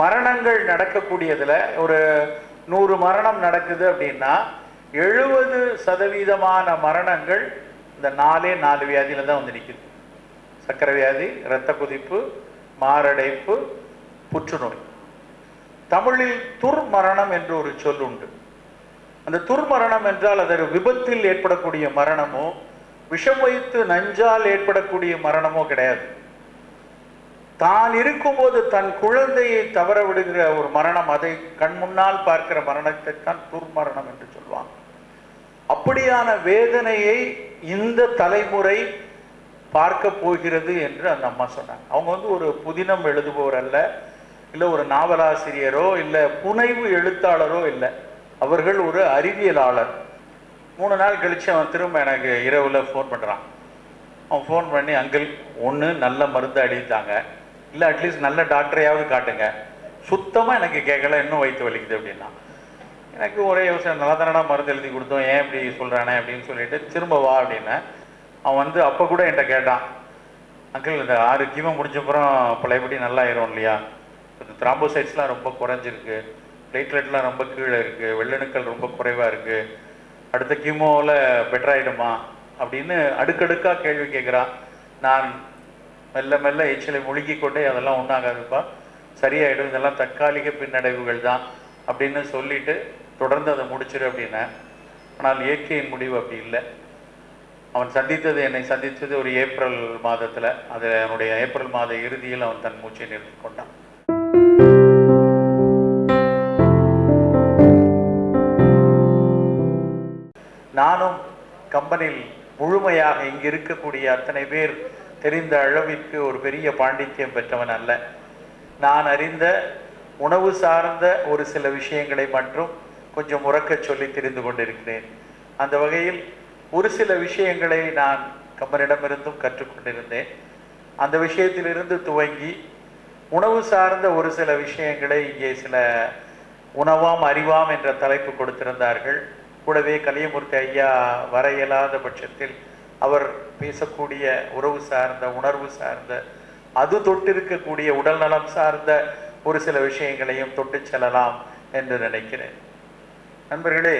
மரணங்கள் நடக்கக்கூடியதில் ஒரு நூறு மரணம் நடக்குது அப்படின்னா எழுபது சதவீதமான மரணங்கள் இந்த நாலே நாலு வியாதியில் தான் வந்து நிற்குது சக்கரை வியாதி இரத்த குதிப்பு மாரடைப்பு புற்றுநோய். தமிழில் துர்மரணம் என்று ஒரு சொல் உண்டு. அந்த துர்மரணம் என்றால் அது விபத்தில் ஏற்படக்கூடிய மரணமோ விஷம் வைத்து நஞ்சால் ஏற்படக்கூடிய மரணமோ கிடையாது. தான் இருக்கும்போது தன் குழந்தையை தவற விடுகிற ஒரு மரணம் அதை கண் முன்னால் பார்க்கிற மரணத்தை தான் துர்மரணம் என்று சொல்லுவாங்க அப்படியான வேதனையை இந்த தலைமுறை பார்க்க போகிறது என்று அந்த அம்மா சொன்னாங்க. அவங்க வந்து ஒரு புதினம் எழுதுபவர் அல்ல இல்லை ஒரு நாவலாசிரியரோ இல்லை புனைவு எழுத்தாளரோ இல்லை. அவர்கள் ஒரு அறிவியலாளர். மூணு நாள் கழிச்சு அவன் திரும்ப எனக்கு இரவில் ஃபோன் பண்ணுறான் அவன் ஃபோன் பண்ணி அங்கிள் ஒன்று நல்ல மருந்து அடித்தாங்க. இல்லை அட்லீஸ்ட் நல்ல டாக்டரையாவது காட்டுங்க. சுத்தமாக எனக்கு கேட்கல இன்னும் வயிற்று வலிக்குது அப்படின்னா. எனக்கு ஒரே யோசனை நல்லா தானடா மருந்து எழுதி கொடுத்தோம் ஏன் இப்படி சொல்கிறானே அப்படின்னு சொல்லிட்டு திரும்ப வா அப்படின்னேன் அவன் வந்து அப்போ கூட என்கிட்ட கேட்டான். அங்கிள் இந்த ஆறு கீமோ முடிஞ்சப்புறம் பழையபடி நல்லா ஆயிரும் இல்லையா? இந்த த்ராம்போசைட்ஸ்லாம் ரொம்ப குறைஞ்சிருக்கு. பிளேட்லெட்லாம் ரொம்ப கீழே இருக்குது வெள்ளணுக்கள் ரொம்ப குறைவாக இருக்குது அடுத்த கீமோவில் பெட்டர் ஆகிடுமா அப்படின்னு அடுக்கடுக்காக கேள்வி கேட்குறான். நான் மெல்ல மெல்ல எச்சிலை முழுகி கொண்டே அதெல்லாம் ஒன்றாகாதுப்பா சரியாயிடும். இதெல்லாம் தற்காலிக பின்னடைவுகள் தான் அப்படின்னு சொல்லிட்டு தொடர்ந்து அதை முடிச்சிரு அப்படின்னேன் ஆனால் இயற்கையின் முடிவு அப்படி இல்லை. அவன் சந்தித்தது என்னை சந்தித்தது ஒரு ஏப்ரல் மாதத்தில். அது அவனுடைய ஏப்ரல் மாத இறுதியில் அவன் தன் மூச்சை நிறுத்தி கொண்டான். நானும் கம்பெனியில் முழுமையாக இங்கு இருக்கக்கூடிய அத்தனை பேர் தெரிந்த அளவிற்கு ஒரு பெரிய பாண்டித்யம் பெற்றவன் அல்ல. நான் அறிந்த உணவு சார்ந்த ஒரு சில விஷயங்களை மட்டும் கொஞ்சம் உறக்க சொல்லி தெரிந்து கொண்டிருக்கிறேன். அந்த வகையில் ஒரு சில விஷயங்களை நான் கம்பனிடமிருந்தும் கற்றுக்கொண்டிருந்தேன் அந்த விஷயத்திலிருந்து துவங்கி உணவு சார்ந்த ஒரு சில விஷயங்களை இங்கே சில உணவாம் அறிவாம் என்ற தலைப்பு கொடுத்திருந்தார்கள். கூடவே கலியமூர்த்தி ஐயா வர இயலாத பட்சத்தில் அவர் பேசக்கூடிய உறவு சார்ந்த உணர்வு சார்ந்த அது தொட்டிருக்கக்கூடிய உடல் நலம் சார்ந்த ஒரு சில விஷயங்களையும் தொட்டு செல்லலாம் என்று நினைக்கிறேன். நண்பர்களே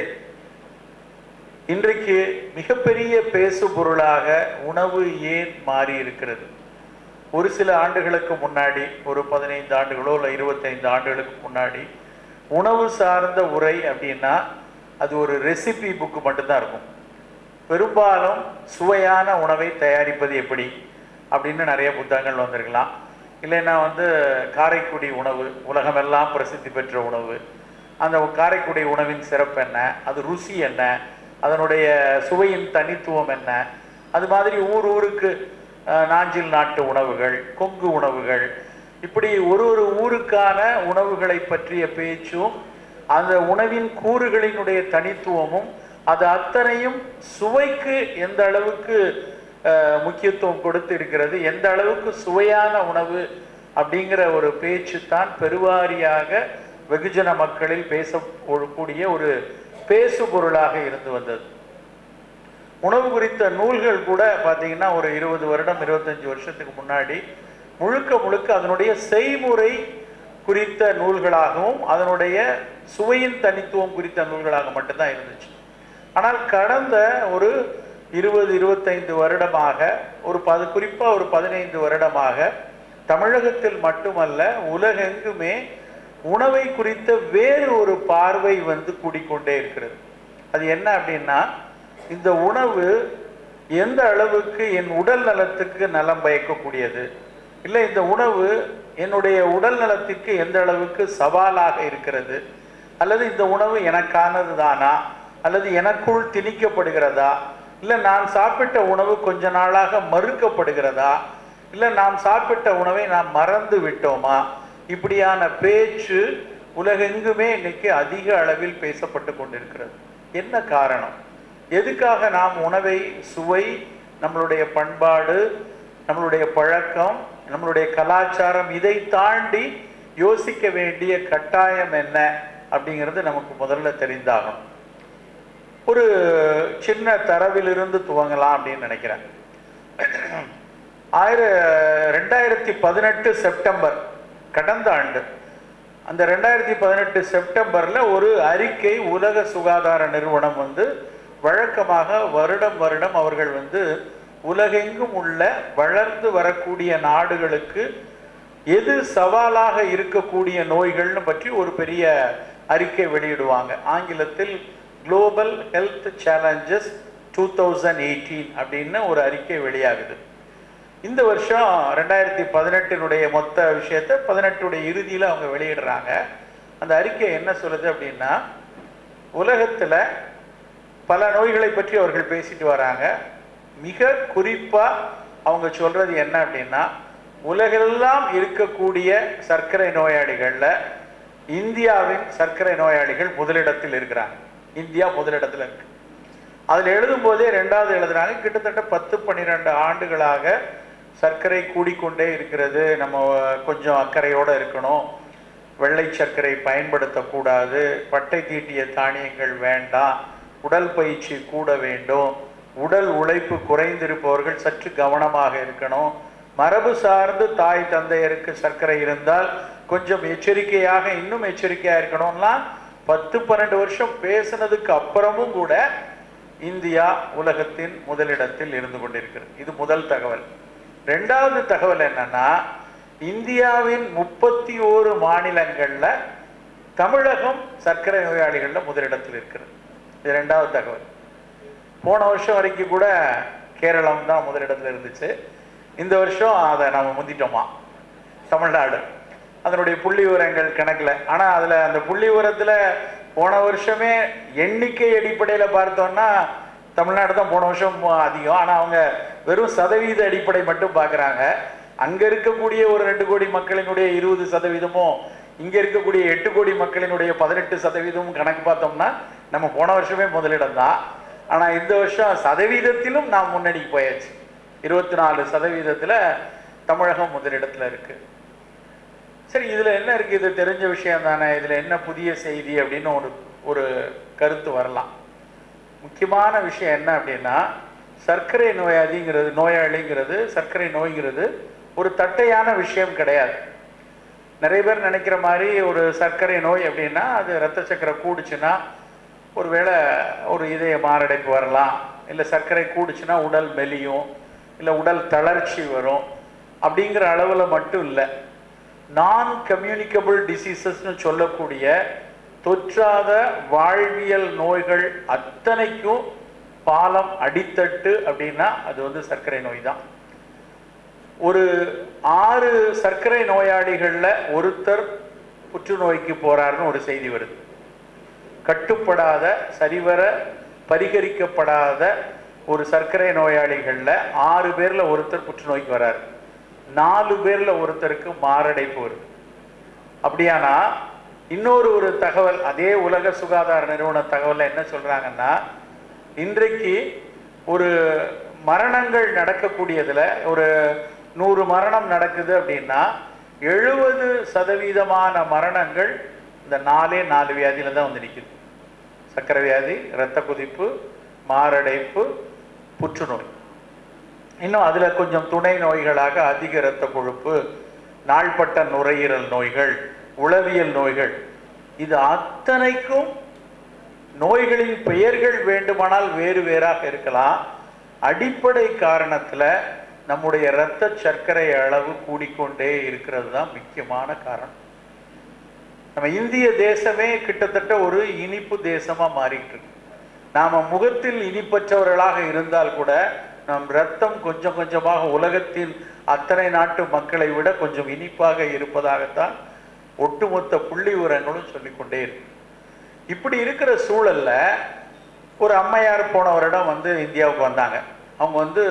இன்றைக்கு மிகப்பெரிய பேசு பொருளாக உணவு ஏன் மாறி இருக்கிறது ஒரு சில ஆண்டுகளுக்கு முன்னாடி ஒரு பதினைந்து ஆண்டுகளோ இல்லை இருபத்தைந்து ஆண்டுகளுக்கு முன்னாடி உணவு சார்ந்த உரை அப்படின்னா அது ஒரு ரெசிபி புக்கு மட்டும்தான் இருக்கும். பெரும்பாலும் சுவையான உணவை தயாரிப்பது எப்படி? அப்படின்னு நிறைய புத்தகங்கள் வந்திருக்கலாம். இல்லைன்னா வந்து காரைக்குடி உணவு உலகமெல்லாம் பிரசித்தி பெற்ற உணவு. அந்த காரைக்குடி உணவின் சிறப்பு என்ன? அது ருசி என்ன? அதனுடைய சுவையின் தனித்துவம் என்ன? அது மாதிரி ஊர் ஊருக்கு நாஞ்சில் நாட்டு உணவுகள் கொங்கு உணவுகள் இப்படி ஒரு ஒரு ஊருக்கான உணவுகளை பற்றிய பேச்சும் அந்த உணவின் கூறுகளினுடைய தனித்துவமும் அது அத்தனையும் சுவைக்கு எந்த அளவுக்கு முக்கியத்துவம் கொடுத்து இருக்கிறது எந்த அளவுக்கு சுவையான உணவு அப்படிங்கிற ஒரு பேச்சு தான் பெருவாரியாக வெகுஜன மக்களில் பேசக்கூடிய ஒரு பேசு பொருளாக இருந்து வந்தது. உணவு குறித்த நூல்கள் கூட பார்த்தீங்கன்னா ஒரு இருபது வருடம் இருபத்தஞ்சு வருஷத்துக்கு முன்னாடி முழுக்க முழுக்க அதனுடைய செய்முறை குறித்த நூல்களாகவும் அதனுடைய சுவையின் தனித்துவம் குறித்த நூல்களாக மட்டும்தான் இருந்துச்சு. ஆனால் கடந்த ஒரு இருபது இருபத்தைந்து வருடமாக ஒரு பது குறிப்பாக ஒரு பதினைந்து வருடமாக தமிழகத்தில் மட்டுமல்ல உலகெங்குமே உணவை குறித்த வேறு ஒரு பார்வை வந்து கூடிக்கொண்டே இருக்கிறது. அது என்ன அப்படின்னா இந்த உணவு எந்த அளவுக்கு என் உடல் நலத்துக்கு நலம் பயக்கக்கூடியது? இல்லை இந்த உணவு என்னுடைய உடல் நலத்திற்கு எந்த அளவுக்கு சவாலாக இருக்கிறது? அல்லது இந்த உணவு எனக்கானது தானா அல்லது எனக்குள் திணிக்கப்படுகிறதா? இல்லை நான் சாப்பிட்ட உணவு கொஞ்ச நாளாக மறுக்கப்படுகிறதா? இல்லை நாம் சாப்பிட்ட உணவை நாம் மறந்து விட்டோமா? இப்படியான பேச்சு உலகெங்குமே இன்னைக்கு அதிக அளவில் பேசப்பட்டு கொண்டிருக்கிறது. என்ன காரணம்? எதுக்காக நாம் உணவை சுவை நம்மளுடைய பண்பாடு நம்மளுடைய பழக்கம் நம்மளுடைய கலாச்சாரம் இதை தாண்டி யோசிக்க வேண்டிய கட்டாயம் என்ன? அப்படிங்கிறது நமக்கு முதல்ல தெரிந்தாகணும். ஒரு சின்ன தரவிலிருந்து துவங்கலாம் அப்படின்னு நினைக்கிறேன். ஆயிர ரெண்டாயிரத்தி பதினெட்டு செப்டம்பர் கடந்த ஆண்டு. அந்த ரெண்டாயிரத்தி பதினெட்டு செப்டம்பரில் ஒரு அறிக்கை உலக சுகாதார நிறுவனம் வந்து வழக்கமாக வருடம் வருடம் அவர்கள் வந்து உலகெங்கும் உள்ள வளர்ந்து வரக்கூடிய நாடுகளுக்கு எது சவாலாக இருக்கக்கூடிய நோய்கள்னு பற்றி ஒரு பெரிய அறிக்கை வெளியிடுவாங்க. ஆங்கிலத்தில் global health challenges two thousand eighteen அப்படின்னு ஒரு அறிக்கை வெளியாகுது. இந்த வருஷம் ரெண்டாயிரத்தி பதினெட்டினுடைய மொத்த விஷயத்தை பதினெட்டுடைய இறுதியில் அவங்க வெளியிடுறாங்க. அந்த அறிக்கை என்ன சொல்லுது அப்படின்னா உலகத்தில் பல நோய்களை பற்றி அவர்கள் பேசிட்டு வராங்க. மிக குறிப்பாக அவங்க சொல்றது என்ன அப்படின்னா உலகெல்லாம் இருக்கக்கூடிய சர்க்கரை நோயாளிகளில் இந்தியாவின் சர்க்கரை நோயாளிகள் முதலிடத்தில் இருக்கிறாங்க. இந்தியா முதலிடத்தில் இருக்கு. அதில் எழுதும் போதே ரெண்டாவது எழுதுனாங்க கிட்டத்தட்ட பத்து பன்னிரெண்டு ஆண்டுகளாக சர்க்கரை கூடிக்கொண்டே இருக்கிறது. நம்ம கொஞ்சம் அக்கறையோடு இருக்கணும். வெள்ளை சர்க்கரை பயன்படுத்தக்கூடாது. பட்டை தீட்டிய தானியங்கள் வேண்டாம். உடல் பயிற்சி கூட வேண்டும். உடல் உழைப்பு குறைந்திருப்பவர்கள் சற்று கவனமாக இருக்கணும். மரபு சார்ந்து தாய் தந்தையருக்கு சர்க்கரை இருந்தால் கொஞ்சம் எச்சரிக்கையாக இன்னும் எச்சரிக்கையாக இருக்கணும்லாம் பத்து பன்னெண்டு வருஷம் பேசினதுக்கு அப்புறமும் கூட இந்தியா உலகத்தின் முதலிடத்தில் இருந்து கொண்டிருக்கிறது. இது முதல் தகவல். ரெண்டாவது தகவல் என்னன்னா இந்தியாவின் முப்பத்தி ஓரு மாநிலங்களில் தமிழகம் சர்க்கரை நோயாளிகளில் முதலிடத்தில் இருக்கிறது. இது ரெண்டாவது தகவல். போன வருஷம் வரைக்கும் கூட கேரளம் தான் முதலிடத்தில் இருந்துச்சு. இந்த வருஷம் அதை நம்ம முந்திட்டோமா? தமிழ்நாடு. அதனுடைய புள்ளி விவரங்கள் கணக்கில். ஆனால் அதில் அந்த புள்ளி விவரத்தில் போன வருஷமே எண்ணிக்கை அடிப்படையில் பார்த்தோம்னா தமிழ்நாடு தான் போன வருஷம் அதிகம். ஆனால் அவங்க வெறும் சதவீத அடிப்படை மட்டும் பார்க்குறாங்க. அங்கே இருக்கக்கூடிய ஒரு ரெண்டு கோடி மக்களினுடைய இருபது சதவீதமும் இங்கே இருக்கக்கூடிய எட்டு கோடி மக்களினுடைய பதினெட்டு சதவீதமும் கணக்கு பார்த்தோம்னா நம்ம போன வருஷமே முதலிடம் தான். ஆனால் இந்த வருஷம் சதவீதத்திலும் நாம் முன்னணிக்கு போயாச்சு. இருபத்தி நாலு சதவீதத்தில் தமிழகம் முதலிடத்தில் இருக்குது சரி இதில் என்ன இருக்கு? இது தெரிஞ்ச விஷயம் தானே. இதில் என்ன புதிய செய்தி அப்படின்னு ஒரு ஒரு கருத்து வரலாம். முக்கியமான விஷயம் என்ன அப்படின்னா சர்க்கரை நோயாளிங்கிறது நோயாளிங்கிறது சர்க்கரை நோய்ங்கிறது ஒரு தட்டையான விஷயம் கிடையாது. நிறைய பேர் நினைக்கிற மாதிரி ஒரு சர்க்கரை நோய் அப்படின்னா அது ரத்த சக்கரை கூடுச்சுன்னா ஒருவேளை ஒரு இதய மாரடைப்பு வரலாம். இல்லை சர்க்கரை கூடுச்சுன்னா உடல் மெலியும் இல்லை உடல் தளர்ச்சி வரும். அப்படிங்கிற அளவில் மட்டும் இல்லை. நான் கம்யூனிகபிள் டிசீசஸ்னு சொல்லக்கூடிய தொற்றாத வாழ்வியல் நோய்கள் அத்தனைக்கும் பாலம் அடித்தட்டு அப்படின்னா அது வந்து சர்க்கரை நோய் தான் ஒரு ஆறு சர்க்கரை நோயாளிகளில் ஒருத்தர் புற்றுநோய்க்கு போறாருன்னு ஒரு செய்தி வருது. கட்டுப்படாத சரிவர பரிகரிக்கப்படாத ஒரு சர்க்கரை நோயாளிகளில் ஆறு பேரில் ஒருத்தர் புற்றுநோய்க்கு வராரு. நாலு பேரில் ஒருத்தருக்கு மாரடைப்பு வருது. அப்படியானா இன்னொரு ஒரு தகவல் அதே உலக சுகாதார நிறுவன தகவலில் என்ன சொல்கிறாங்கன்னா இன்றைக்கு ஒரு மரணங்கள் நடக்கக்கூடியதில் ஒரு நூறு மரணம் நடக்குது அப்படின்னா எழுபது சதவீதமான மரணங்கள் இந்த நாலே நாலு வியாதியில தான் வந்து நிற்குது சர்க்கரை வியாதி இரத்த குதிப்பு மாரடைப்பு புற்றுநோய். இன்னும் அதில் கொஞ்சம் துணை நோய்களாக அதிக இரத்த கொழுப்பு நாள்பட்ட நுரையீரல் நோய்கள் உளவியல் நோய்கள். இது அத்தனைக்கும் நோய்களின் பெயர்கள் வேண்டுமானால் வேறு வேறாக இருக்கலாம். அடிப்படை காரணத்தில் நம்முடைய இரத்த சர்க்கரை அளவு கூடிக்கொண்டே இருக்கிறது தான் முக்கியமான காரணம். நம்ம இந்திய தேசமே கிட்டத்தட்ட ஒரு இனிப்பு தேசமாக மாறிட்டு இருக்கு. நாம் முகத்தில் இனிப்பற்றவர்களாக இருந்தால் கூட நம் ரத்தம் கொஞ்சம் கொஞ்சமாக உலகத்தின் அத்தனை நாட்டு மக்களை விட கொஞ்சம் இனிப்பாக இருப்பதாகத்தான் ஒட்டுமொத்த புள்ளி உரங்களும் சொல்லிக்கொண்டே இருக்கு. இப்படி இருக்கிற சூழல்ல ஒரு அம்மையார் போன வருடம் வந்து இந்தியாவுக்கு வந்தாங்க. அவங்க வந்து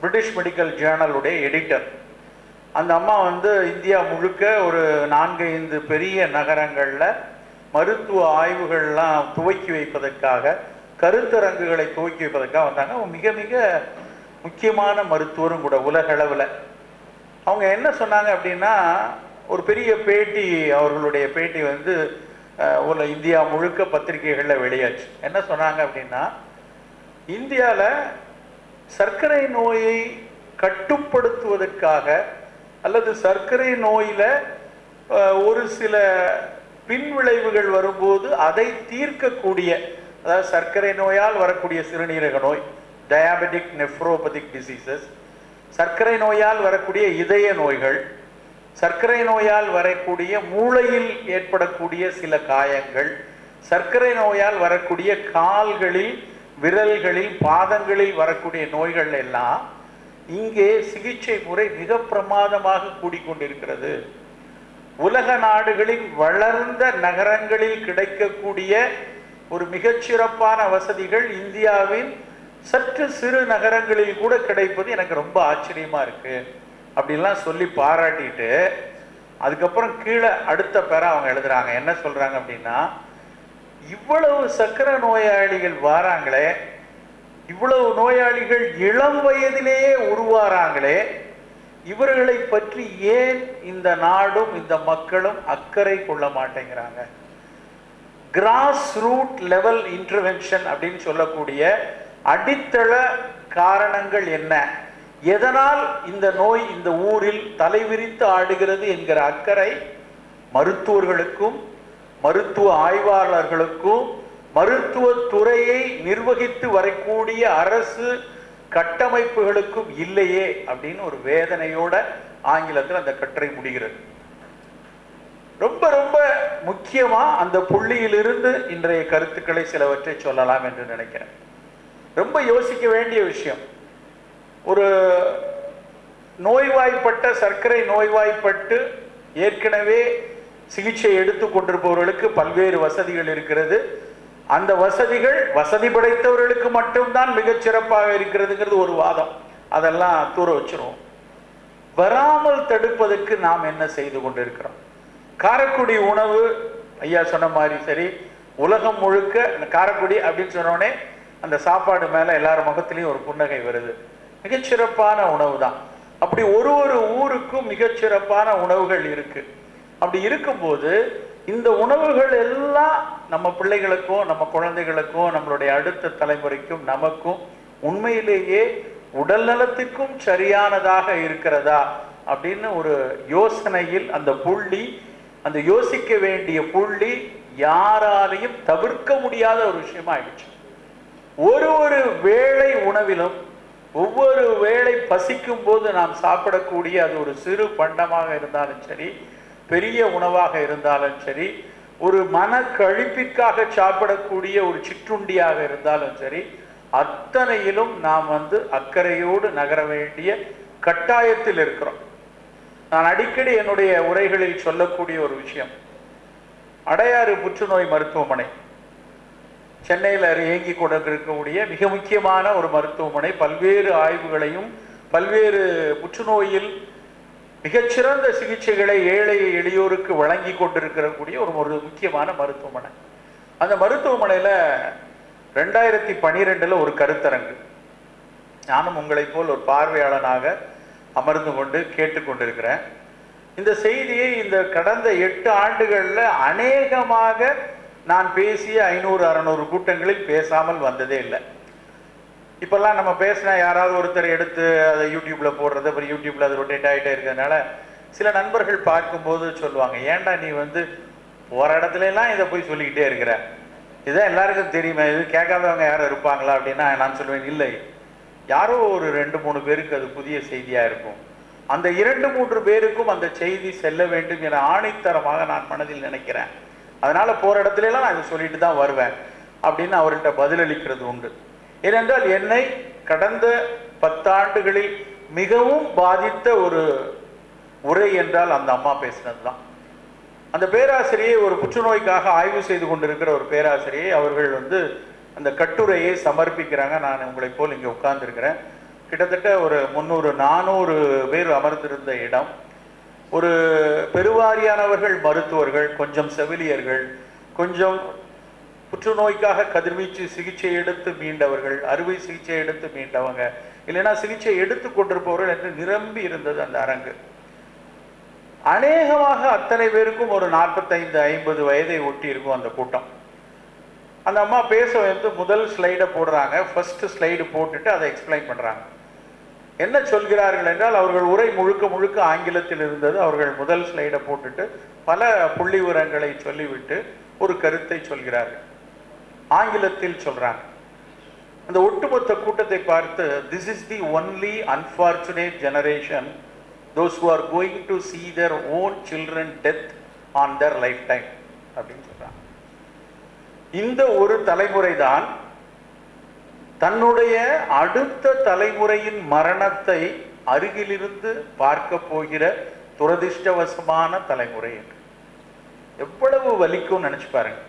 பிரிட்டிஷ் மெடிக்கல் ஜேர்னலுடைய எடிட்டர். அந்த அம்மா வந்து இந்தியா முழுக்க ஒரு நான்கு ஐந்து பெரிய நகரங்களில் மருத்துவ ஆய்வுகள்லாம் துவக்கி வைப்பதற்காக கருத்தரங்குகளை துவக்கி வைப்பதற்காக வந்தாங்க. அவங்க மிக மிக முக்கியமான மருத்துவரும் கூட உலக அளவில் அவங்க என்ன சொன்னாங்க அப்படின்னா ஒரு பெரிய பேட்டி அவர்களுடைய பேட்டி வந்து உள்ள இந்தியா முழுக்க பத்திரிகைகளில் வெளியாச்சு. என்ன சொன்னாங்க அப்படின்னா இந்தியாவில் சர்க்கரை நோயை கட்டுப்படுத்துவதற்காக அல்லது சர்க்கரை நோயில் ஒரு சில பின்விளைவுகள் வரும்போது அதை தீர்க்கக்கூடிய அதாவது சர்க்கரை நோயால் வரக்கூடிய சிறுநீரக நோய் டயாபெட்டிக் நெஃப்ரோபதிக் டிசீசஸ் சர்க்கரை நோயால் வரக்கூடிய இதய நோய்கள் சர்க்கரை நோயால் வரக்கூடிய மூளையில் ஏற்படக்கூடிய சில காயங்கள் சர்க்கரை நோயால் வரக்கூடிய கால்களில் விரல்களில் பாதங்களில் வரக்கூடிய நோய்கள் எல்லாம் இங்கே சிகிச்சை முறை மிக பிரமாதமாக கூடிக்கொண்டிருக்கிறது. உலக நாடுகளின் வளர்ந்த நகரங்களில் கிடைக்கக்கூடிய ஒரு மிகச்சிறப்பான வசதிகள் இந்தியாவின் சற்று சிறு நகரங்களில் கூட கிடைப்பது எனக்கு ரொம்ப ஆச்சரியமா இருக்கு. அப்படின்லாம் சொல்லி பாராட்டிட்டு அதுக்கப்புறம் கீழே அடுத்த பேரை அவங்க எழுதுறாங்க. என்ன சொல்றாங்க அப்படின்னா இவ்வளவு சக்கரை நோயாளிகள் வாராங்களே இவ்வளவு நோயாளிகள் இளம் வயதிலேயே உருவாராங்களே இவர்களை பற்றி ஏன் இந்த நாடும் இந்த மக்களும் அக்கறை கொள்ள மாட்டேங்கிறாங்க? கிராஸ் ரூட் லெவல் இன்டர்வென்ஷன் அப்படின்னு சொல்லக்கூடிய அடித்தள காரணங்கள் என்ன? எதனால் இந்த நோய் இந்த ஊரில் தலைவிரித்து ஆடுகிறது என்கிற அக்கறை மருத்துவர்களுக்கும் மருத்துவ ஆய்வாளர்களுக்கும் மருத்துவ துறையை நிர்வகித்து வரக்கூடிய அரசு கட்டமைப்புகளுக்கும் இல்லையே அப்படின்னு ஒரு வேதனையோட ஆங்கிலத்தில் அந்த கட்டுரை முடிகிறது. ரொம்ப ரொம்ப முக்கியமா அந்த புள்ளியிலிருந்து இன்றைய கருத்துக்களை சிலவற்றை சொல்லலாம் என்று நினைக்கிறேன். ரொம்ப யோசிக்க வேண்டிய விஷயம். ஒரு நோய்வாய்ப்பட்ட சர்க்கரை நோய்வாய்ப்பட்டு ஏற்கனவே சிகிச்சை எடுத்து கொண்டிருப்பவர்களுக்கு பல்வேறு வசதிகள் இருக்கிறது. அந்த வசதிகள் வசதி படைத்தவர்களுக்கு மட்டும்தான் மிகச்சிறப்பாக இருக்கிறதுங்கிறது ஒரு வாதம். அதெல்லாம் தூர வச்சிருவோம். வராமல் தடுப்பதற்கு நாம் என்ன செய்து கொண்டிருக்கிறோம்? காரக்குடி உணவு ஐயா சொன்ன மாதிரி சரி உலகம் முழுக்க அந்த காரக்குடி அப்படின்னு சொன்னோடனே அந்த சாப்பாடு மேலே எல்லார் முகத்துலேயும் ஒரு புன்னகை வருது. மிகச்சிறப்பான உணவு தான் அப்படி ஒரு ஒரு ஊருக்கும் மிகச்சிறப்பான உணவுகள் இருக்கு. அப்படி இருக்கும்போது இந்த உணவுகள் எல்லாம் நம்ம பிள்ளைகளுக்கும் நம்ம குழந்தைகளுக்கும் நம்மளுடைய அடுத்த தலைமுறைக்கும் நமக்கும் உண்மையிலேயே உடல் நலத்துக்கும் சரியானதாக இருக்கிறதா அப்படின்னு ஒரு யோசனையில் அந்த புள்ளி அந்த யோசிக்க வேண்டிய புள்ளி யாராலையும் தவிர்க்க முடியாத ஒரு விஷயமா ஆயிடுச்சு ஒரு ஒரு வேளை உணவிலும் ஒவ்வொரு வேளை பசிக்கும் போது நாம் சாப்பிடக்கூடிய அது ஒரு சிறு பண்டமாக இருந்தாலும் சரி பெரிய உணவாக இருந்தாலும் சரி ஒரு மன கழிப்பிற்காக சாப்பிடக்கூடிய ஒரு சிற்றுண்டியாக இருந்தாலும் சரி அத்தனையிலும் நாம் வந்து அக்கறையோடு நகர வேண்டிய கட்டாயத்தில் இருக்கிறோம். நான் அடிக்கடி என்னுடைய உரைகளில் சொல்லக்கூடிய ஒரு விஷயம். அடையாறு புற்றுநோய் மருத்துவமனை. சென்னையில் இயங்கி கொண்டிருக்கக்கூடிய மிக முக்கியமான ஒரு மருத்துவமனை. பல்வேறு ஆய்வுகளையும் பல்வேறு புற்றுநோயில் மிகச்சிறந்த சிகிச்சைகளை ஏழை எளியோருக்கு வழங்கி கொண்டிருக்கிறக்கூடிய ஒரு ஒரு முக்கியமான மருத்துவமனை. அந்த மருத்துவமனையில் ரெண்டாயிரத்தி பனிரெண்டில் ஒரு கருத்தரங்கு. நானும் உங்களைப் போல் ஒரு பார்வையாளனாக அமர்ந்து கொண்டு கேட்டுக்கொண்டிருக்கிறேன். இந்த செய்தியை இந்த கடந்த எட்டு ஆண்டுகளில் அநேகமாக நான் பேசிய ஐநூறு அறநூறு கூட்டங்களில் பேசாமல் வந்ததே இல்லை. இப்போல்லாம் நம்ம பேசினா யாராவது ஒருத்தர் எடுத்து அதை யூடியூப்பில் போடுறது அப்புறம் யூடியூப்பில் அது ரொட்டேட் ஆகிட்டே இருக்கிறதுனால சில நண்பர்கள் பார்க்கும்போது சொல்லுவாங்க ஏன்டா நீ வந்து போகிற இடத்துலலாம் இதை போய் சொல்லிக்கிட்டே இருக்கிற? இதுதான் எல்லாருக்கும் தெரியுமே இது கேட்காதவங்க யாரும் இருப்பாங்களா? அப்படின்னா நான் சொல்லுவேன் இல்லை யாரோ ஒரு ரெண்டு மூணு பேருக்கு அது புதிய செய்தியா இருக்கும். அந்த இரண்டு மூன்று பேருக்கும் அந்த செய்தி செல்ல வேண்டும் என ஆணைத்தரமாக நான் மனதில் நினைக்கிறேன். அதனால போற இடத்துல எல்லாம் நான் இதை சொல்லிட்டு தான் வருவேன் அப்படின்னு அவர்கிட்ட பதிலளிக்கிறது உண்டு. ஏனென்றால் என்னை கடந்த பத்தாண்டுகளில் மிகவும் பாதித்த ஒரு உரை என்றால் அந்த அம்மா பேசினது தான் அந்த பேராசிரியை ஒரு புற்றுநோய்க்காக ஆய்வு செய்து கொண்டிருக்கிற ஒரு பேராசிரியை அவர்கள் வந்து அந்த கட்டுரையை சமர்ப்பிக்கிறாங்க. நான் உங்களை போல் இங்கே உட்கார்ந்துருக்கிறேன். கிட்டத்தட்ட ஒரு முந்நூறு நானூறு பேர் அமர்ந்திருந்த இடம். ஒரு பெருவாரியானவர்கள் மருத்துவர்கள் கொஞ்சம் செவிலியர்கள் கொஞ்சம் புற்றுநோய்க்காக கதிர்வீச்சு சிகிச்சை எடுத்து மீண்டவர்கள் அறுவை சிகிச்சை எடுத்து மீண்டவங்க. இல்லைன்னா சிகிச்சை எடுத்து கொண்டிருப்பவர்கள் என்று நிரம்பி இருந்தது அந்த அரங்கு. அநேகமாக அத்தனை பேருக்கும் ஒரு நாற்பத்தைந்து ஐம்பது வயதை ஒட்டி இருக்கும் அந்த கூட்டம். அந்த அம்மா பேச வந்து முதல் ஸ்லைடை போடுறாங்க. ஃபர்ஸ்ட் ஸ்லைடு போட்டுட்டு அதை எக்ஸ்பிளைன் பண்றாங்க. என்ன சொல்கிறார்கள் என்றால் அவர்கள் உரை முழுக்க முழுக்க ஆங்கிலத்தில் இருந்தது. அவர்கள் முதல் ஸ்லைடை போட்டுட்டு பல புள்ளி உரங்களை சொல்லிவிட்டு ஒரு கருத்தை சொல்கிறார்கள். ஆங்கிலத்தில் சொல்றாங்க. அந்த ஒட்டுமொத்த கூட்டத்தை பார்த்து this is the only unfortunate generation those who are going to see their own children death on their life time அப்படின்னு இந்த ஒரு தலைமுறை தான் தன்னுடைய அடுத்த தலைமுறையின் மரணத்தை அருகிலிருந்து பார்க்க போகிற துரதிர்ஷ்டவசமான தலைமுறை என்று. எவ்வளவு வலிக்கும் நினைச்சு பாருங்க.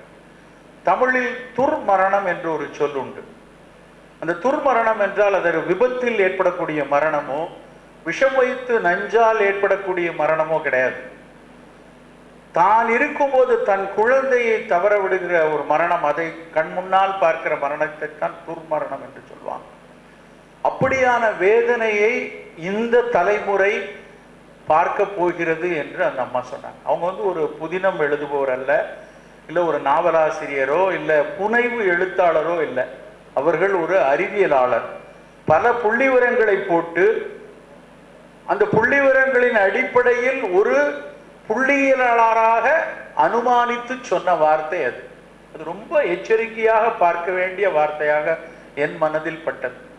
தமிழில் துர்மரணம் என்று ஒரு சொல் உண்டு. அந்த துர்மரணம் என்றால் அது விபத்தில் ஏற்படக்கூடிய மரணமோ விஷம் வைத்து நஞ்சால் ஏற்படக்கூடிய மரணமோ கிடையாது. தான் இருக்கும்போது தன் குழந்தையை தவற விடுகிற ஒரு மரணம் அதை கண் முன்னால் பார்க்கிற மரணத்தை தான் துர்மரணம் என்று சொல்லுவாங்க அப்படியான வேதனையை இந்த தலைமுறை பார்க்க போகிறது என்று அந்த அம்மா சொன்னாங்க. அவங்க வந்து ஒரு புதினம் எழுதுபவர் அல்ல இல்லை ஒரு நாவலாசிரியரோ இல்லை புனைவு எழுத்தாளரோ இல்லை. அவர்கள் ஒரு அறிவியலாளர். பல புள்ளிவிவரங்களை போட்டு அந்த புள்ளிவரங்களின் அடிப்படையில் ஒரு புள்ளியியலாளராக அனுமானித்து சொன்ன வார்த்தை அது. அது ரொம்ப எச்சரிக்கையாக பார்க்க வேண்டிய வார்த்தையாக என் மனதில் பட்டது.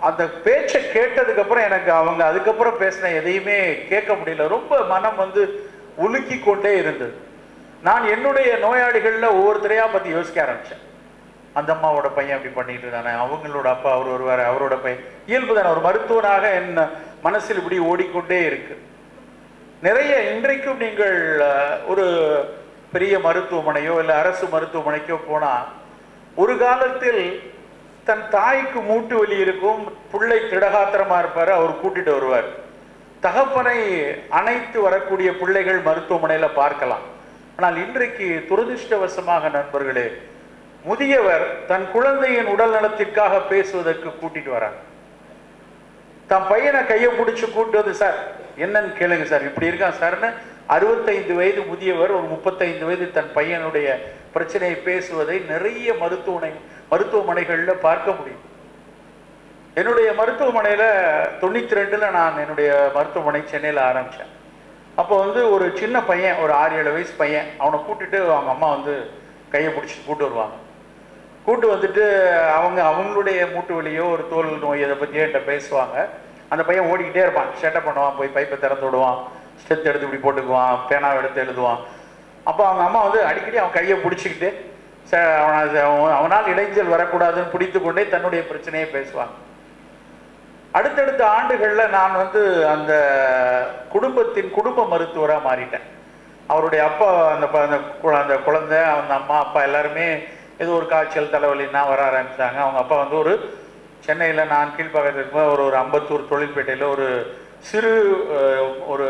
அந்த பேச்சை கேட்டதுக்கு அப்புறம் எனக்கு அவங்க அதுக்கப்புறம் பேசின எதையுமே கேட்க முடியல. ரொம்ப மனம் வந்து உலுக்கி கொண்டே இருந்தது. நான் என்னுடைய நோயாளிகள்ல ஒவ்வொருத்தரையா பத்தி யோசிக்க ஆரம்பிச்சேன். அந்த அம்மாவோட பையன் அப்படி பண்ணிட்டு இருந்தானே அவங்களோட அப்பா அவர் வருவார் அவரோட பையன். இயல்பு தானே ஒரு மருத்துவனாக என் மனசில் இப்படி ஓடிக்கொண்டே இருக்கு. நிறைய இன்றைக்கும் நீங்கள் ஒரு பெரிய மருத்துவமனையோ இல்லை அரசு மருத்துவமனைக்கோ போனா ஒரு காலத்தில் தன் தாய்க்கு மூட்டு வலி இருக்கும் பிள்ளை திடகாத்திரமாக இருப்பார் அவர் கூட்டிட்டு வருவார். தகப்பனை அணைத்து வரக்கூடிய பிள்ளைகள் மருத்துவமனையில பார்க்கலாம். ஆனால் இன்றைக்கு துரதிர்ஷ்டவசமாக நண்பர்களே முதியவர் தன் குழந்தையின் உடல் நலத்திற்காக பேசுவதற்கு கூட்டிட்டு வராங்க. தன் பையனை கையை பிடிச்சி கூட்டு வந்து சார் என்னன்னு கேளுங்க சார். இப்படி இருக்கான் சார்னு அறுபத்தைந்து வயது முதியவர் ஒரு முப்பத்தைந்து வயது தன் பையனுடைய பிரச்சனையை பேசுவதை நிறைய மருத்துவமனை மருத்துவமனைகளில் பார்க்க முடியும். என்னுடைய மருத்துவமனையில் தொண்ணூற்றி ரெண்டில் நான் என்னுடைய மருத்துவமனை சென்னையில் ஆரம்பித்தேன் அப்போ வந்து ஒரு சின்ன பையன் ஒரு ஆறு ஏழு வயசு பையன். அவனை கூட்டிட்டு அவங்க அம்மா வந்து கையை பிடிச்சி கூப்பிட்டு வருவாங்க. கூட்டு வந்துட்டு அவங்க அவங்களுடைய மூட்டு வலியோ ஒரு தோல் நோய் இதை பற்றியோ என்கிட்ட பேசுவாங்க. அந்த பையன் ஓடிக்கிட்டே இருப்பான். ஷட்டை பண்ணுவான் போய் பைப்பை திறந்து விடுவான். ஸ்டெத் எடுத்து இப்படி போட்டுக்குவான். பேனாவை எடுத்து எழுதுவான். அப்போ அவங்க அம்மா வந்து அடிக்கடி அவன் கையை பிடிச்சிக்கிட்டு ச அவன அவன் அவனால் இடைஞ்சல் வரக்கூடாதுன்னு பிடித்து கொண்டே தன்னுடைய பிரச்சனையை பேசுவான் அடுத்தடுத்த ஆண்டுகளில் நான் வந்து அந்த குடும்பத்தின் குடும்ப மருத்துவராக மாறிட்டேன். அவருடைய அப்பா அந்த ப- அந்த அந்த குழந்தை அந்த அம்மா அப்பா எல்லாருமே ஏதோ ஒரு காய்ச்சல் தலைவலின்னா வர ஆரம்பித்தாங்க அவங்க அப்பா வந்து ஒரு சென்னையில் நான் கீழ்ப்பாக்கத்தில் இருக்கும்போது ஒரு ஒரு அம்பத்தூர் தொழில்பேட்டையில் ஒரு சிறு ஒரு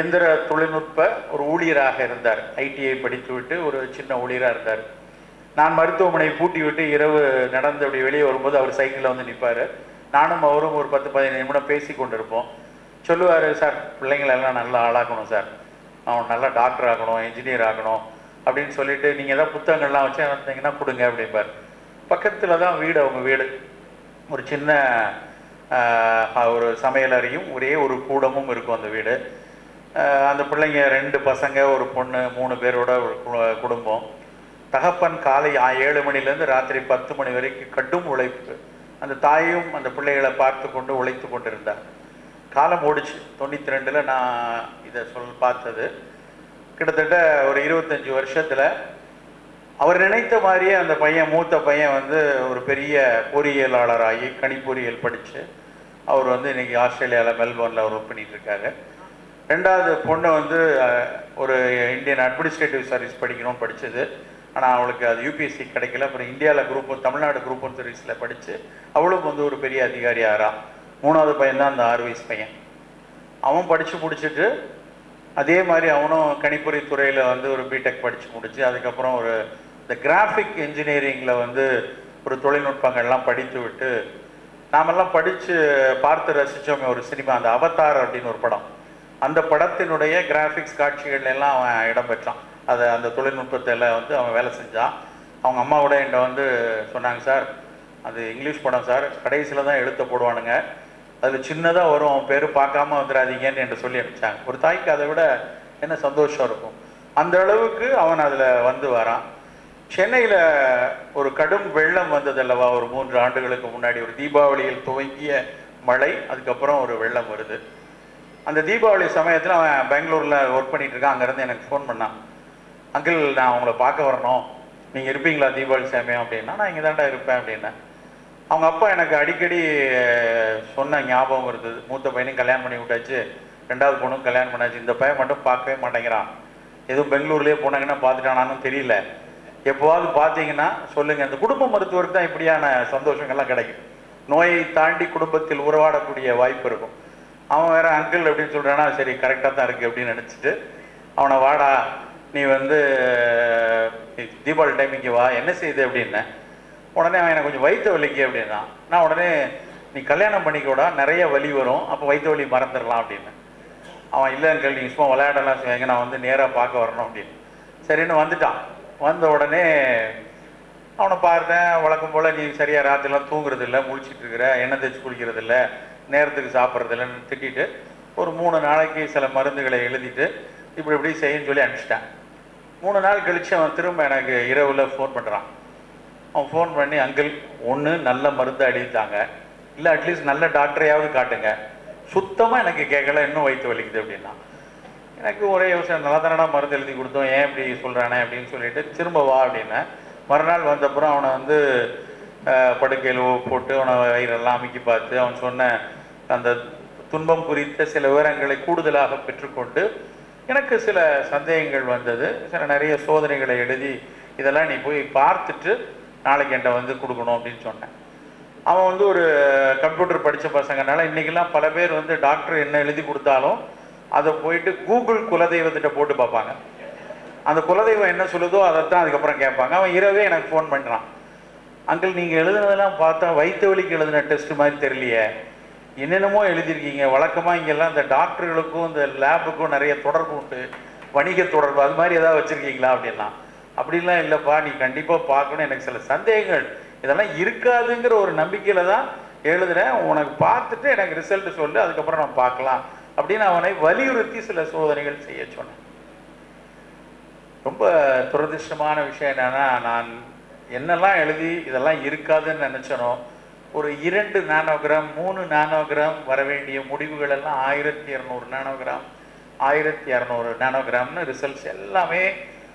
எந்திர தொழில்நுட்ப ஒரு ஊழியராக இருந்தார். ஐடிஐ படித்துவிட்டு ஒரு சின்ன ஊழியராக இருந்தார். நான் மருத்துவமனையை பூட்டி விட்டு இரவு நடந்து அப்படி வெளியே வரும்போது அவர் சைக்கிளில் வந்து நிற்பார் நானும் அவரும் ஒரு பத்து பதினஞ்சு நிமிடம் பேசி கொண்டிருப்போம். சொல்லுவார் சார் பிள்ளைங்களெல்லாம் நல்லா ஆளாக்கணும் சார். அவன் நல்லா டாக்டர் ஆகணும் இன்ஜினியர் ஆகணும். அப்படின்னு சொல்லிட்டு நீங்கள் ஏதாவது புத்தகங்கள்லாம் வச்சு வந்தீங்கன்னா கொடுங்க அப்படிம்பார். பக்கத்தில் தான் வீடு அவங்க வீடு. ஒரு சின்ன ஒரு சமையலறையும் ஒரே ஒரு கூடமும் இருக்கும் அந்த வீடு. அந்த பிள்ளைங்க ரெண்டு பசங்க ஒரு பொண்ணு மூணு பேரோட ஒரு கு- குடும்பம். தகப்பன் காலை ஆ- ஏழு மணிலேருந்து ராத்திரி பத்து மணி வரைக்கும் கடும் உழைப்பு. அந்த தாயும் அந்த பிள்ளைகளை பார்த்து கொண்டு உழைத்து கொண்டிருந்தார். காலம் ஓடிச்சு. தொண்ணூற்றி ரெண்டில் நான் இதை சொல் பார்த்தது. கிட்டத்தட்ட ஒரு இருபத்தஞ்சி வருஷத்தில் அவர் நினைத்த மாதிரியே அந்த பையன் மூத்த பையன் வந்து ஒரு பெரிய பொறியியலாளராகி கணிப்பொறியியல் படித்து அவர் வந்து இன்னைக்கு ஆஸ்திரேலியாவில் மெல்போர்னில் அவர் ஒர்க் ரெண்டாவது பொண்ணு வந்து ஒரு இந்தியன் அட்மினிஸ்ட்ரேட்டிவ் சர்வீஸ் படிக்கணும்னு படித்தது ஆனால் அவளுக்கு அது யூபிஎஸ்சி கிடைக்கல. அப்புறம் இந்தியாவில் குரூப்பும் தமிழ்நாடு குரூப் ஒன் சர்வீஸில் படித்து அவளுக்கு வந்து ஒரு பெரிய அதிகாரி ஆறா. மூணாவது பையன் தான் அந்த ஆறு வயசு பையன். அவன் படித்து முடிச்சுட்டு அதே மாதிரி அவனும் கணிப்பொறி துறையில் வந்து ஒரு பிடெக் படித்து முடிச்சு அதுக்கப்புறம் ஒரு இந்த கிராஃபிக் இன்ஜினியரிங்கில் வந்து ஒரு தொழில்நுட்பங்கள்லாம் படித்து விட்டு நாமெல்லாம் படித்து பார்த்து ரசித்தோமே ஒரு சினிமா அந்த அவதார் அப்படின்னு ஒரு படம். அந்த படத்தினுடைய கிராஃபிக்ஸ் காட்சிகள் எல்லாம் அவன் இடம்பெற்றான் அதை அந்த தொழில்நுட்பத்தில் வந்து அவன் வேலை செஞ்சான். அவங்க அம்மாவோட என்கிட்ட வந்து சொன்னாங்க சார் அது இங்கிலீஷ் படம் சார். கடைசியில் தான் எழுத்த போடுவானுங்க. அதில் சின்னதாக வரும் அவன் பேர் பார்க்காம வந்துடாதீங்கன்னு என்று சொல்லி அனுப்பிச்சாங்க. ஒரு தாய்க்கு அதை விட என்ன சந்தோஷம் இருக்கும். அந்த அளவுக்கு அவன் அதில் வந்து வரான். சென்னையில் ஒரு கடும் வெள்ளம் வந்தது அல்லவா ஒரு மூன்று ஆண்டுகளுக்கு முன்னாடி ஒரு தீபாவளியில் துவங்கிய மழை அதுக்கப்புறம் ஒரு வெள்ளம் வருது. அந்த தீபாவளி சமயத்தில் அவன் பெங்களூரில் ஒர்க் பண்ணிகிட்டு இருக்கான். அங்கேருந்து எனக்கு ஃபோன் பண்ணான். அங்கிள் நான் உங்களை பார்க்க வரணும். நீங்கள் இருப்பீங்களா தீபாவளி சமயம்? அப்படின்னா நான் இங்கே தாண்டா இருப்பேன் அப்படின்னேன். அவங்க அப்பா எனக்கு அடிக்கடி சொன்ன ஞாபகம் இருந்தது மூத்த பையனையும் கல்யாணம் பண்ணி விட்டாச்சு. ரெண்டாவது பொண்ணும் கல்யாணம் பண்ணாச்சு. இந்த பையன் மட்டும் பார்க்கவே மாட்டேங்கிறான். எதுவும் பெங்களூர்லேயே போனாங்கன்னா பார்த்துட்டானான்னு தெரியல. எப்போவாவது பார்த்தீங்கன்னா சொல்லுங்கள் இந்த குடும்ப மருத்துவருக்கு தான் இப்படியான சந்தோஷங்கள்லாம் கிடைக்கும். நோயை தாண்டி குடும்பத்தில் உறவாடக்கூடிய வாய்ப்பு இருக்கும். அவன் வேற அங்கிள் அப்படின்னு சொல்கிறானா சரி கரெக்டாக தான் இருக்குது அப்படின்னு நினச்சிட்டு அவனை வாடா நீ வந்து தீபாவளி டைம் இங்கே வா என்ன செய்யுது அப்படின்னேன் உடனே அவன் எனக்கு கொஞ்சம் வயிற்று வலிக்கு அப்படின்னா நான் உடனே நீ கல்யாணம் பண்ணிக்கூடா நிறைய வலி வரும் அப்போ வயிற்று வலி மறந்துடலாம் அப்படின்னு. அவன் இல்லை அங்கிள் நீங்கள் சும்மா விளையாடலாம் செய்வாங்க நான் வந்து நேராக பார்க்க வரணும் அப்படின்னு. சரின்னு வந்துட்டான். வந்த உடனே அவனை பார்த்தேன் வழக்கம் போல் நீ சரியாக ராத்திரிலாம் தூங்குறது இல்லை முழிச்சிட்டு இருக்கிற எண்ணெய் தேய்ச்சி குளிக்கிறது இல்லை நேரத்துக்கு சாப்பிட்றது இல்லைன்னு திட்டிட்டு ஒரு மூணு நாளைக்கு சில மருந்துகளை எழுதிட்டு இப்படி இப்படி செய்யுன்னு சொல்லி அனுப்பிச்சிட்டேன். மூணு நாள் கழிச்சு அவன் திரும்ப எனக்கு இரவில் ஃபோன் பண்ணுறான் அவன் ஃபோன் பண்ணி அங்கிள் ஒன்று நல்ல மருந்து அடித்தாங்க. இல்லை அட்லீஸ்ட் நல்ல டாக்டரையாவது காட்டுங்க. சுத்தமாக எனக்கு கேட்கல இன்னும் வயிற்று வலிக்குது அப்படின்னா. எனக்கு ஒரே யோசனை நல்லா தானடா மருந்து எழுதி கொடுத்தோம் ஏன் இப்படி சொல்கிறானே அப்படின்னு சொல்லிட்டு திரும்ப வா அப்படின்னேன் மறுநாள் வந்தப்புறம் அவனை வந்து படுக்கையில் போட்டு அவனை வயிறெல்லாம் அமுக்கி பார்த்து அவன் சொன்ன அந்த துன்பம் குறித்த சில விவரங்களை கூடுதலாக பெற்றுக்கொண்டு எனக்கு சில சந்தேகங்கள் வந்தது. சில நிறைய சோதனைகளை எழுதி இதெல்லாம் நீ போய் பார்த்துட்டு நாளைக்கு என்கிட்ட வந்து கொடுக்கணும் அப்படின்னு சொன்னேன். அவன் வந்து ஒரு கம்ப்யூட்டர் படித்த பசங்கனால இன்றைக்கெல்லாம் பல பேர் வந்து டாக்டர் என்ன எழுதி கொடுத்தாலும் அதை போயிட்டு கூகுள் குலதெய்வத்திட்ட போட்டு பார்ப்பாங்க. அந்த குலதெய்வம் என்ன சொல்லுதோ அதைத்தான் அதுக்கப்புறம் கேட்பாங்க. அவன் இரவே எனக்கு ஃபோன் பண்ணுறான் அங்கிள் நீங்கள் எழுதுனதெல்லாம் பார்த்தா வயிற்று வலிக்கு எழுதின டெஸ்ட் மாதிரி தெரியலையே. என்னென்னமோ எழுதியிருக்கீங்க. வழக்கமாக இங்கெல்லாம் இந்த டாக்டர்களுக்கும் இந்த லேபுக்கும் நிறைய தொடர்பு உண்டு. வணிக தொடர்பு அது மாதிரி ஏதாவது வச்சுருக்கீங்களா அப்படின்னா. அப்படிலாம் இல்லைப்பா நீ கண்டிப்பாக பார்க்கணும். எனக்கு சில சந்தேகங்கள். இதெல்லாம் இருக்காதுங்கிற ஒரு நம்பிக்கையில் தான் எழுதுறேன். உனக்கு பார்த்துட்டு எனக்கு ரிசல்ட் சொல்லு அதுக்கப்புறம் நம்ம பார்க்கலாம் அப்படின்னு அவனை வலியுறுத்தி சில சோதனைகள் செய்ய சொன்னேன். ரொம்ப துரதிர்ஷ்டமான விஷயம் என்னன்னா நான் என்னெல்லாம் எழுதி இதெல்லாம் இருக்காதுன்னு நினச்சனோ ஒரு இரண்டு நானோகிராம் மூணு நானோகிராம் வர வேண்டிய முடிவுகள் எல்லாம் ஆயிரத்தி இரநூறு நானோகிராம் ஆயிரத்தி இரநூறு நானோகிராம்னு ரிசல்ட்ஸ் எல்லாமே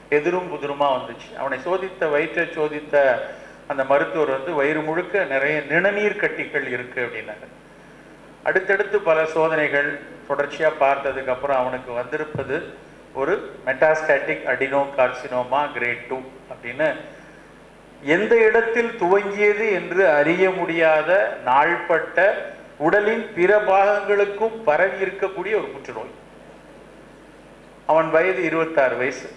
எதிரும் புதிருமா வந்துச்சு. அவனை சோதித்த வயிற்றை சோதித்த அந்த மருத்துவர் வந்து வயிறு முழுக்க நிறைய நிணநீர் கட்டிகள் இருக்கு அப்படின்னாங்க அடுத்தடுத்து பல சோதனைகள் தொடர்ச்சியாக பார்த்ததுக்கு அப்புறம் அவனுக்கு வந்திருப்பது ஒரு metastatic adenocarcinoma grade two அப்படின்னு எந்த இடத்தில் துவங்கியது என்று அறிய முடியாத நாள்பட்ட உடலின் பிற பாகங்களுக்கும் பரவி இருக்கக்கூடிய ஒரு புற்றுநோய். அவன் வயது இருபத்தாறு வயசு.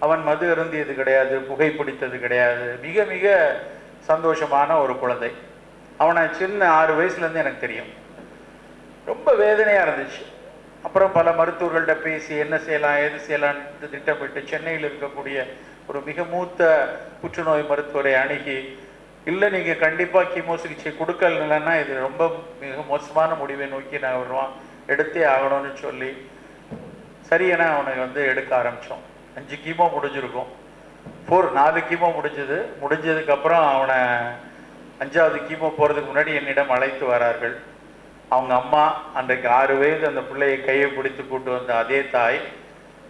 அவன் மது அருந்தியது கிடையாது புகைப்பிடித்தது கிடையாது. மிக மிக சந்தோஷமான ஒரு குழந்தை. அவனை சின்ன ஆறு வயசுலேருந்து எனக்கு தெரியும். ரொம்ப வேதனையாக இருந்துச்சு. அப்புறம் பல மருத்துவர்கள்ட்ட பேசி என்ன செய்யலாம் எது செய்யலாம்னு திட்டமிட்டு சென்னையில் இருக்கக்கூடிய ஒரு மிக மூத்த புற்றுநோய் மருத்துவரை அணுகி இல்லை நீங்கள் கண்டிப்பாக கீமோ சிகிச்சை கொடுக்கலன்னா இது ரொம்ப மிக மோசமான முடிவை நோக்கி நான் வருவோம். எடுத்தே ஆகணும்னு சொல்லி சரியென அவனை வந்து எடுக்க ஆரம்பித்தோம் அஞ்சு கீமோ முடிஞ்சிருக்கும். ஃபோர் நாலு கீமோ முடிஞ்சது. முடிஞ்சதுக்கப்புறம் அவனை அஞ்சாவது கீமோ போகிறதுக்கு முன்னாடி என்னிடம் அழைத்து வரார்கள். அவங்க அம்மா அன்றைக்கு ஆறு வயது அந்த பிள்ளையை கையை பிடித்து கூட்டு வந்த அதே தாய்.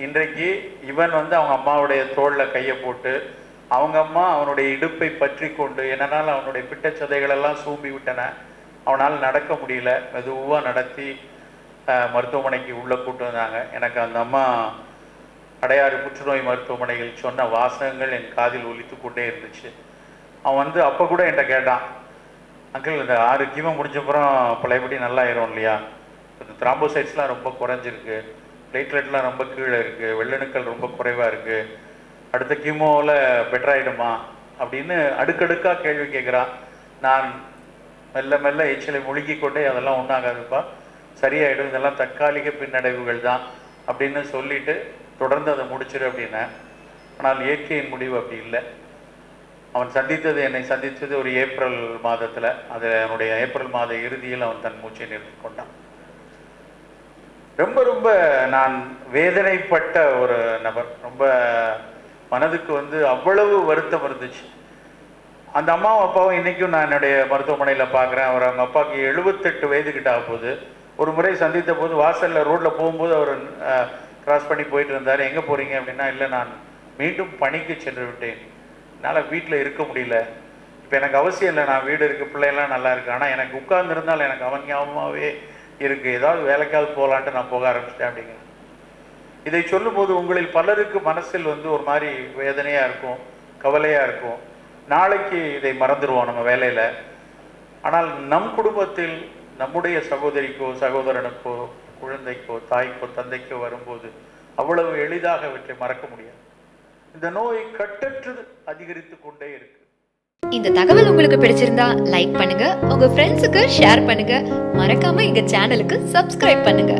இன்றைக்கு இவன் வந்து அவங்க அம்மாவுடைய தோளில் கையை போட்டு அவங்க அம்மா அவனுடைய இடுப்பை பற்றி கொண்டு என்னனால் அவனுடைய பிட்டச்சதைகள் எல்லாம் சூம்பி விட்டன. அவனால் நடக்க முடியல. மெதுவாக நடத்தி மருத்துவமனைக்கு உள்ளே கூட்டு வந்தாங்க. எனக்கு அந்த அம்மா அடையாறு புற்றுநோய் மருத்துவமனையில் சொன்ன வாசகங்கள் என் காதில் ஒலித்து கொண்டே இருந்துச்சு. அவன் வந்து அப்போ கூட என்கிட்ட கேட்டான் அங்கிள் இந்த ஆறு கீமோ முடிஞ்சப்புறம் பழையபடி நல்லாயிரும் இல்லையா? இந்த த்ராம்போசைட்ஸ்லாம் ரொம்ப குறைஞ்சிருக்கு. பிளேட்லெட்லாம் ரொம்ப கீழே இருக்குது வெள்ளணுக்கள் ரொம்ப குறைவாக இருக்குது அடுத்த கீமோவில் பெட்டராயிடுமா அப்படின்னு அடுக்கடுக்காக கேள்வி கேட்குறான் நான் மெல்ல மெல்ல எச்சிலை முழுகி கொண்டே அதெல்லாம் ஒன்றாகாதுப்பா சரியாயிடும். இதெல்லாம் தற்காலிக பின்னடைவுகள் தான் அப்படின்னு சொல்லிட்டு தொடர்ந்து அதை முடிச்சிரு அப்படின்னா ஆனால் இயற்கையின் முடிவு அப்படி இல்லை. அவன் சந்தித்தது என்னை சந்தித்தது ஒரு ஏப்ரல் மாதத்தில். அது அவனுடைய ஏப்ரல் மாத இறுதியில் அவன் தன் மூச்சை நிறுத்தி கொண்டான். ரொம்ப ரொம்ப நான் வேதனைப்பட்ட ஒரு நபர். ரொம்ப மனதுக்கு வந்து அவ்வளவு வருத்தம் இருந்துச்சு. அந்த அம்மாவும் அப்பாவும் இன்னைக்கும் நான் என்னுடைய மருத்துவமனையில் பார்க்குறேன் அவர் அவங்க அப்பாவுக்கு எழுபத்தெட்டு வயதுக்கிட்ட ஆகும்போது ஒரு முறை சந்தித்த போது வாசலில் ரோட்டில் போகும்போது அவர் கிராஸ் பண்ணி போயிட்டு இருந்தார். எங்கே போகிறீங்க அப்படின்னா இல்லை நான் மீண்டும் பணிக்கு சென்று விட்டேன். என்னால் வீட்டில் இருக்க முடியல. இப்போ எனக்கு அவசியம் இல்லை. நான் வீடு இருக்குது பிள்ளையெல்லாம் நல்லா இருக்குது ஆனால் எனக்கு உட்கார்ந்துருந்தால் எனக்கு அவன் ஞாபகமாகவே இருக்குது ஏதாவது வேலைக்காவது போகலான்ட்டு நான் போக ஆரம்பிச்சிட்டேன் அப்படிங்கிறேன் இதை சொல்லும்போது உங்களில் பலருக்கு மனசில் வந்து ஒரு மாதிரி வேதனையாக இருக்கும் கவலையாக இருக்கும். நாளைக்கு இதை மறந்துடுவோம் நம்ம வேலையில். ஆனால் நம் குடும்பத்தில் நம்முடைய சகோதரிக்கோ சகோதரனுக்கோ குழந்தைக்கோ தாய்க்கோ தந்தைக்கோ வரும்போது அவ்வளவு எளிதாக அவற்றை மறக்க முடியாது. இந்த நோய் கட்டற்று அதிகரித்து கொண்டே இருக்கு. இந்த தகவல் உங்களுக்கு பிடிச்சிருந்தா லைக் பண்ணுங்க உங்க ஃப்ரெண்ட்ஸுக்கு ஷேர் பண்ணுங்க. மறக்காம எங்க சேனலுக்கு சப்ஸ்கிரைப் பண்ணுங்க.